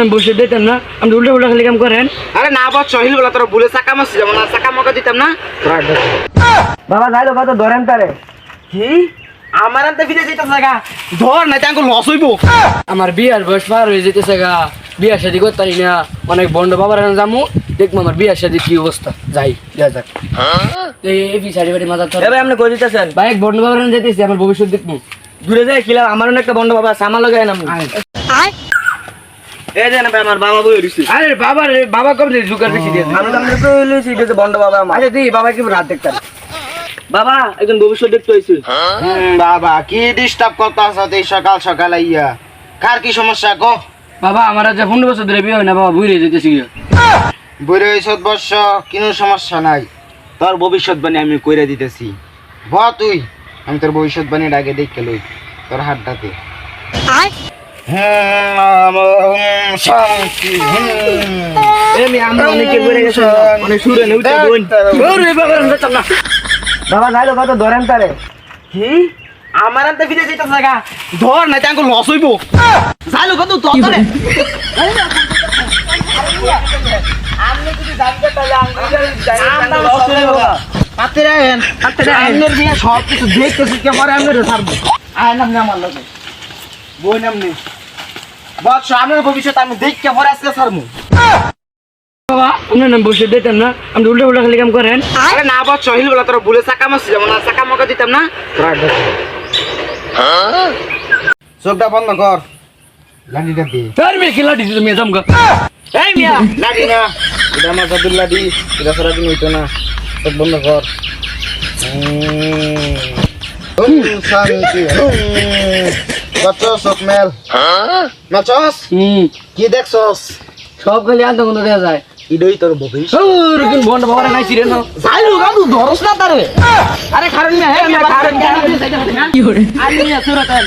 নাম বসে দিতাম না। আপনি উল্টা উল্টা খালি কাম করেন। আরে না বচ্চ হিল বলা তোর ভুলে চাকা মারছি যেমন আর চাকা মকা দিতাম না। বাবা যাই যাইলো কত ধরেন তারে। কি? আমার আনতে ফিরে যেতে জায়গা ধর না তাঙ্কু লস হইব। আমার বিয়ার বয়স পার হয়ে যেতেছে গা। বিয়ার শাদি করতে না। অনেক বন্ড বাবার যামু। দেখব আমার বিয়ার শাদি কি অবস্থা। যাই যা যাক। এই পিছাড়ি বাড়ি মাথা ধরে এবার আপনি কই দিতেছেন ভাই এক বন্ড বাবার যেতেছি আমার ভবিষ্যৎ দেখব। দূরে যায় খিলাম আমার একটা বন্ধ বাবা আছে আমার লগে নাম এই যে না আমার বাবা বই রইছে আরে বাবা রে বাবা কবে থেকে বেশি দিয়েছে আমি যে বন্ধ বাবা আমার। বাবা কি রাত দেখতাম বাবা একজন ভবিষ্যৎ দেখতে হইছে। বাবা কি ডিস্টার্ব করতে আসাতে সকাল সকাল আইয়া? কার কি সমস্যা কো? বাবা আমার আজ পনেরো বছর ধরে বিয়ে হয় না বাবা বুঝে যেতেছি বুড়ো বর্ষ কোনো সমস্যা নাই। তোর ভবিষ্যৎবাণী আমি কইরা দিতেছি। ব তুই আমি তোর ভবিষ্যৎবাণী আগে দেখে লই তোর হাতটাতে। শান্তি, হুম। এমনি আমরা অনেকে বেড়ে গেছে অনেক সুরে নেই উঠে বোন। বাবা আমি যেতাম না। বাবা যাইলো কত ধরেন তারে কি? আমার আনতে ফিরে যেতে জায়গা ধর না তাঙ্কু লস হইব। যাইলো কত ধরে সব কিছু দেখতেছি আয় নাম আমার লগে। বই নাম নেই বৎস আপনার ভবিষ্যৎ আমি দেখতে পরে আজকে ছাড়বো। বাবা আপনার নাম বসে দিতাম না আপনি উল্টা উল্টা খালি কাম করেন। আরে না বৎস হিল বলা তোর ভুলে চাকা মারছি যেমন আর চাকা মকা দিতাম না। চোখটা বন্ধ কর। লাঠিটা দে। তার মেয়ে খেলা দিছি তুমি জমকা এই মিয়া। লাঠি না এটা আমার দাদুর লাঠি এটা সারা দিন হইতো না। চোখ বন্ধ কর। হুম, চোখ মেল নাচস? হুম। কি দেখছস? সব খালি আনতে কোনো দেখা যায়। ইডই তোর ভবিষ্যৎ। ওর কোন বন্ড বাবার নাই ছিলেন না। যাইলো গাদু ধরস না তারে। আরে কারণ না হে কারণ কি করে আমি সুরতেন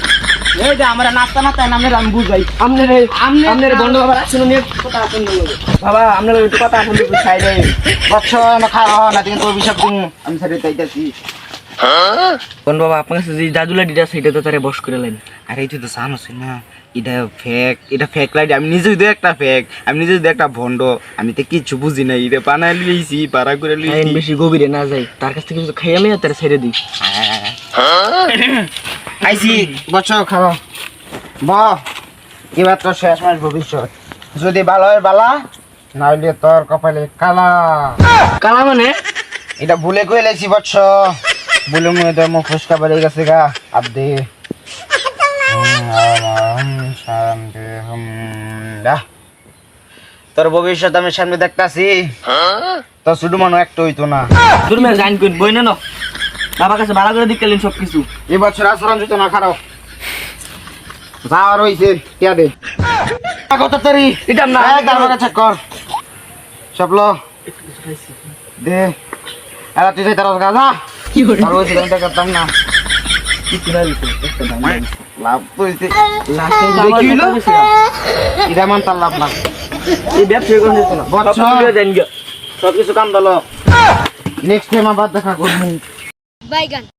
এই যে আমরা নাস্তা না তাই নামের আমি বুঝাই। আপনার আপনার বন্ড বাবার আসুন নিয়ে কথা আসুন বাবা আপনার একটু কথা আসুন একটু সাইডে বচ্চ না খাওয়া না কিন্তু তোর বিষয় আমি ছেড়ে চাইতেছি। কোন বাবা আপনার কাছে যে জাদুলা দিটা সেটা তো তারে বস করে লাইন। আরে তুই তো জানোস না। এটা ফেক এটা ফেক লাইট আমি নিজে যদি একটা ফেক আমি নিজে যদি একটা ভন্ড আমি তো কিচ্ছু বুঝি না এটা বানাই লইছি পাড়া করে লইছি। বেশি গভীরে না যাই তার কাছ থেকে কিছু খাইয়া মেয়ে তার ছেড়ে দিই। আইসি বছর খাও ব এবার তোর শেষ মাস ভবিষ্যৎ। যদি ভালো হয় বালা নাহলে তোর কপালে কালা। কালা মানে? এটা ভুলে কই লাইছি ভুলে মুয়ে তোর মুখ ফুসকা বেড়ে গেছে গা আব্দে। তোর ভবিষ্যৎ আমি সামনে দেখতাছি। তোর শুধু মনে একটা হইতো না। তোর মেয়ে জাইন কোন বই না বাবার কাছে ভালো করে দিকে সব কিছু এ বছর আচরণ যেত না খারাপ। যাওয়ার হইছে টিয়া দে। কত তারি? এটা না। আমার কাছে কর। সবল। দে। এরা তুই যাই তার গাজা করে ওই সিলিন্ডার করতাম না লাভ হইছে। লাস্টে দেখি হইল? এটা মান তার লাভ না। এই ব্যবসা কোন দিত না। বচ্চা। সব কিছু কাম দলো। নেক্সট টাইম আবার দেখা করব। Bye, gun.